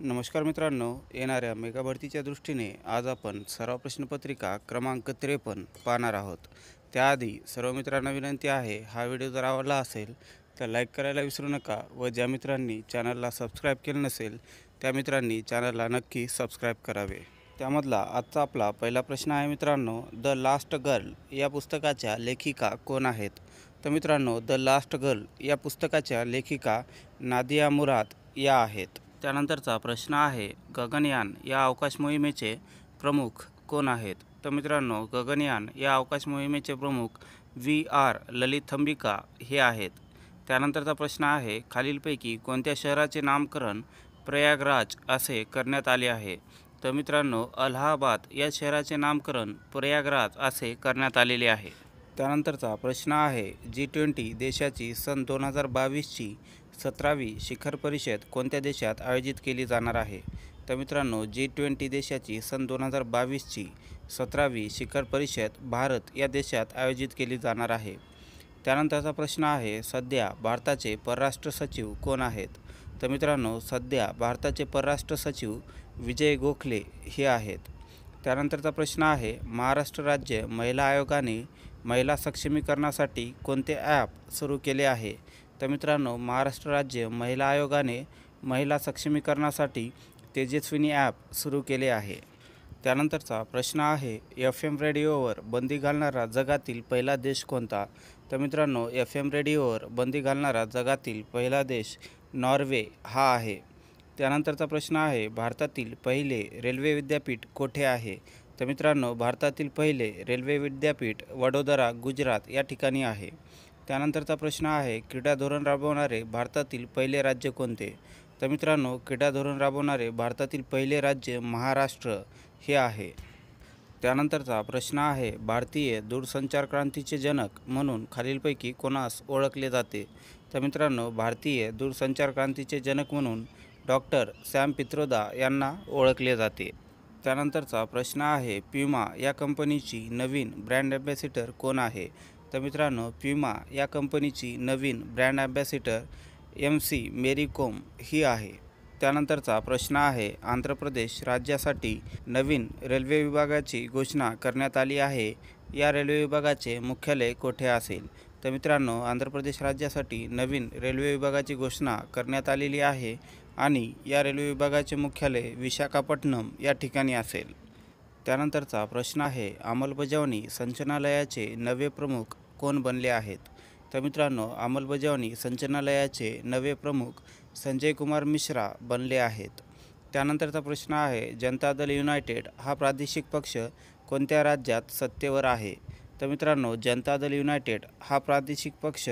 नमस्कार मित्रांनो येणाऱ्या मेगा भरतीच्या दृष्टीने आज आपण सर्व प्रश्नपत्रिका क्रमांक त्रेपन्न पाहणार आहोत. त्याआधी सर्व मित्रांना विनंती आहे हा व्हिडिओ जर आवडला असेल तर लाईक करायला विसरू नका व ज्या मित्रांनी चॅनलला सबस्क्राईब केलं नसेल त्या मित्रांनी चॅनलला नक्की सबस्क्राईब करावे. त्यामधला आजचा आपला पहिला प्रश्न आहे मित्रांनो द लास्ट गर्ल या पुस्तकाच्या लेखिका कोण आहेत? तर मित्रांनो द लास्ट गर्ल या पुस्तकाच्या लेखिका नादिया मुराद या आहेत. त्यानंतरचा प्रश्न आहे गगनयान या अवकाश मोहिमेचे प्रमुख कोण आहेत? तर मित्रांनो गगनयान या अवकाश मोहिमेचे प्रमुख व्ही आर ललित थंबिका हे आहेत. त्यानंतरचा प्रश्न आहे खालीलपैकी कोणत्या शहराचे नामकरण प्रयागराज असे करण्यात आले आहे? तर मित्रांनो अलाहाबाद या शहराचे नामकरण प्रयागराज असे करण्यात आलेले आहे. त्यानंतरचा प्रश्न आहे जी ट्वेंटी देशाची सन दोन हजार बावीसची सतरावी शिखर परिषद कोणत्या देशात आयोजित केली जाणार आहे? तर मित्रांनो जी ट्वेंटी देशाची सन दोन हजार बावीसची सतरावी शिखर परिषद भारत या देशात आयोजित केली जाणार आहे. त्यानंतरचा प्रश्न आहे सध्या भारताचे परराष्ट्र सचिव कोण आहेत? तर मित्रांनो सध्या भारताचे परराष्ट्र सचिव विजय गोखले हे आहेत. त्यानंतरचा प्रश्न आहे महाराष्ट्र राज्य महिला आयोगाने महिला सक्षमीकरणासाठी कोणते ॲप सुरू केले आहे? तर मित्रांनो महाराष्ट्र राज्य महिला आयोगाने महिला सक्षमीकरणासाठी तेजस्विनी ॲप सुरू केले आहे. त्यानंतरचा प्रश्न आहे एफ एम रेडिओवर बंदी घालणारा जगातील पहिला देश कोणता? तर मित्रांनो एफ एम रेडिओवर बंदी घालणारा जगातील पहिला देश नॉर्वे हा आहे. त्यानंतरचा प्रश्न आहे भारतातील पहिले रेल्वे विद्यापीठ कोठे आहे? तर मित्रांनो भारतातील पहिले रेल्वे विद्यापीठ वडोदरा गुजरात या ठिकाणी आहे. त्यानंतरचा प्रश्न आहे क्रीडा धोरण राबवणारे भारतातील पहिले राज्य कोणते? तर मित्रांनो क्रीडा धोरण राबवणारे भारतातील पहिले राज्य महाराष्ट्र हे आहे. त्यानंतरचा प्रश्न आहे भारतीय दूरसंचार क्रांतीचे जनक म्हणून खालीलपैकी कोणास ओळखले जाते? तर मित्रांनो भारतीय दूरसंचार क्रांतीचे जनक म्हणून डॉक्टर सॅम पित्रोदा यांना ओळखले जाते. त्यानंतरचा प्रश्न आहे प्युमा या कंपनीची नवीन ब्रँड ॲम्बॅसिडर कोण आहे? तर मित्रांनो प्युमा या कंपनीची नवीन brand ambassador M C Mary Kom ही आहे. त्यानंतरचा प्रश्न आहे आंध्र प्रदेश राज्यासाठी नवीन रेल्वे विभागाची घोषणा करण्यात आली आहे. या रेल्वे विभागाचे मुख्यालय कोठे असेल? तर मित्रांनो आंध्र प्रदेश राज्यासाठी नवीन रेल्वे विभागाची घोषणा करण्यात आलेली आहे. आणि या रेल्वे विभागाचे मुख्यालय विशाखापट्टणम या ठिकाणी असेल. त्यानंतरचा प्रश्न आहे अंमलबजावणी संचनालयाचे नवे प्रमुख कोण बनले आहेत? तर मित्रांनो अंमलबजावणी संचनालयाचे नवे प्रमुख संजय कुमार मिश्रा बनले आहेत. त्यानंतरचा प्रश्न आहे जनता दल युनायटेड हा प्रादेशिक पक्ष कोणत्या राज्यात सत्तेवर आहे? तर मित्रांनो जनता दल युनायटेड हा प्रादेशिक पक्ष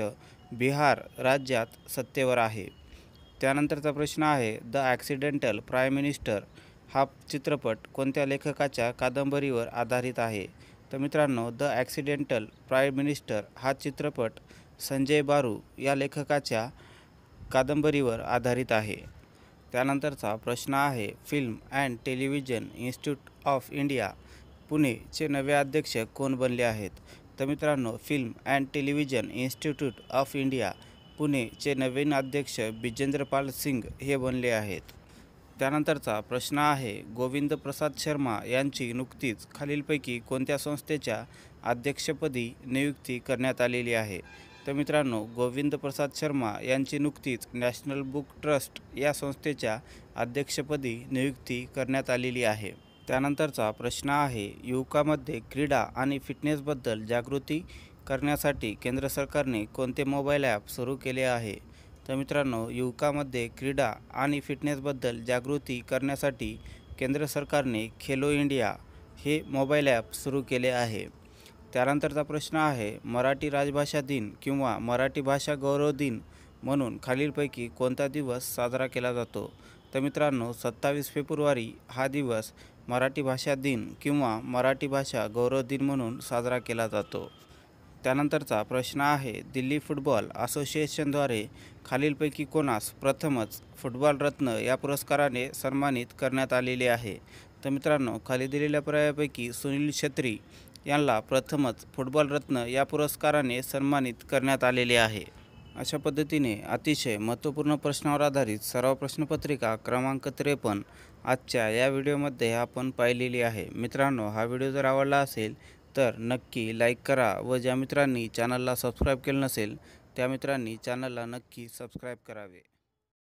बिहार राज्यात सत्तेवर आहे. त्यानंतरचा प्रश्न आहे द ॲक्सिडेंटल प्राईम मिनिस्टर हा चित्रपट कोणत्या लेखकाच्या कादंबरीवर आधारित आहे? तर मित्रांनो द ॲक्सिडेंटल प्राईम मिनिस्टर हा चित्रपट संजय बारू या लेखकाच्या कादंबरीवर आधारित आहे. त्यानंतरचा प्रश्न आहे film and television institute of India पुणेचे नवे अध्यक्ष कोण बनले आहेत? तर मित्रांनो film and television institute of India पुणेचे नवीन अध्यक्ष बिजेंद्रपाल सिंग हे बनले आहेत. त्यानंतरचा प्रश्न आहे गोविंद प्रसाद शर्मा यांची नुकतीच खालीलपैकी कोणत्या संस्थेच्या अध्यक्षपदी नियुक्ती करण्यात आलेली आहे? तर मित्रांनो गोविंद प्रसाद शर्मा यांची नुकतीच नॅशनल बुक ट्रस्ट या संस्थेच्या अध्यक्षपदी नियुक्ती करण्यात आलेली आहे. त्यानंतरचा प्रश्न आहे युवकामध्ये क्रीडा आणि फिटनेसबद्दल जागृती करण्यासाठी केंद्र सरकारने कोणते मोबाईल ॲप सुरू केले आहे? तर मित्रांनो युवकामध्ये क्रीडा आणि फिटनेसबद्दल जागृती करण्यासाठी केंद्र सरकारने खेलो इंडिया हे मोबाईल ॲप सुरू केले आहे. त्यानंतरचा प्रश्न आहे मराठी राजभाषा दिन किंवा मराठी भाषा गौरव दिन म्हणून खालीलपैकी कोणता दिवस साजरा केला जातो? तर मित्रांनो सत्तावीस फेब्रुवारी हा दिवस मराठी भाषा दिन किंवा मराठी भाषा गौरव दिन म्हणून साजरा केला जातो. त्यानंतरचा प्रश्न आहे दिल्ली फुटबॉल असोसिएशनद्वारे खालीलपैकी कोणास प्रथमच फुटबॉल रत्न या पुरस्काराने सन्मानित करण्यात आलेले आहे. तर मित्रांनो खाली दिलेल्या पर्यायापैकी सुनील छत्री यांना प्रथमच फुटबॉल रत्न या पुरस्काराने सन्मानित करण्यात आलेले आहे. अशा पद्धतीने अतिशय महत्त्वपूर्ण प्रश्नावर आधारित सराव प्रश्नपत्रिका क्रमांक त्रेपन्न आजच्या या व्हिडिओमध्ये आपण पाहिलेली आहे. मित्रांनो हा व्हिडिओ जर आवडला असेल तर नक्की लाईक करा व ज्या मित्रांनी चॅनलला सबस्क्राईब केलं नसेल त्या मित्रांनी चॅनलला नक्की सबस्क्राईब करावे.